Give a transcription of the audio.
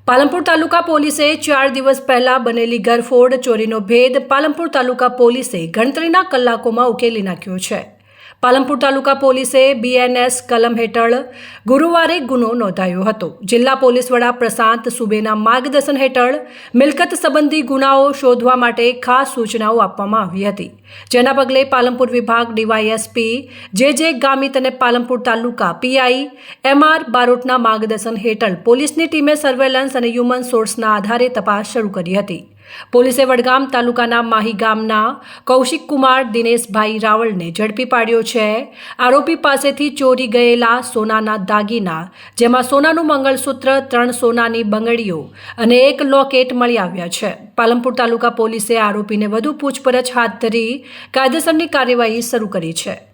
પાલનપુર તાલુકા પોલીસે ચાર દિવસ પહેલા બનેલી ગરફોડ ચોરીનો ભેદ પાલનપુર તાલુકા પોલીસે ગણતરીના કલાકોમાં ઉકેલી નાખ્યો છે. પાલનપુર તાલુકા પોલીસે બીએનએસ કલમ હેઠળ ગુરુવારે ગુનો નોંધાયો હતો. જિલ્લા પોલીસ વડા પ્રશાંત સુબેના માર્ગદર્શન હેઠળ મિલકત સંબંધી ગુનાઓ શોધવા માટે ખાસ સૂચનાઓ આપવામાં આવી હતી. જેના પગલે પાલનપુર વિભાગ ડીવાયએસપી જે જે ગામિત અને પાલનપુર તાલુકા પીઆઈ એમઆર બારોટના માર્ગદર્શન હેઠળ પોલીસની ટીમે સર્વેલન્સ અને હ્યુમન સોર્સના આધારે તપાસ શરૂ કરી હતી. પોલીસે વડગામ તાલુકાના માહી ગામના કૌશિક કુમાર દિનેશભાઈ રાવળને ઝડપી પાડ્યો છે. આરોપી પાસેથી ચોરી ગયેલા સોનાના દાગીના, જેમાં સોનાનું મંગળસૂત્ર, ત્રણ સોનાની બંગડીઓ અને એક લોકેટ મળી આવ્યા છે. પાલમપુર તાલુકા પોલીસે આરોપીને વધુ પૂછપરછ હાથ ધરી કાયદેસરની કાર્યવાહી શરૂ કરી છે.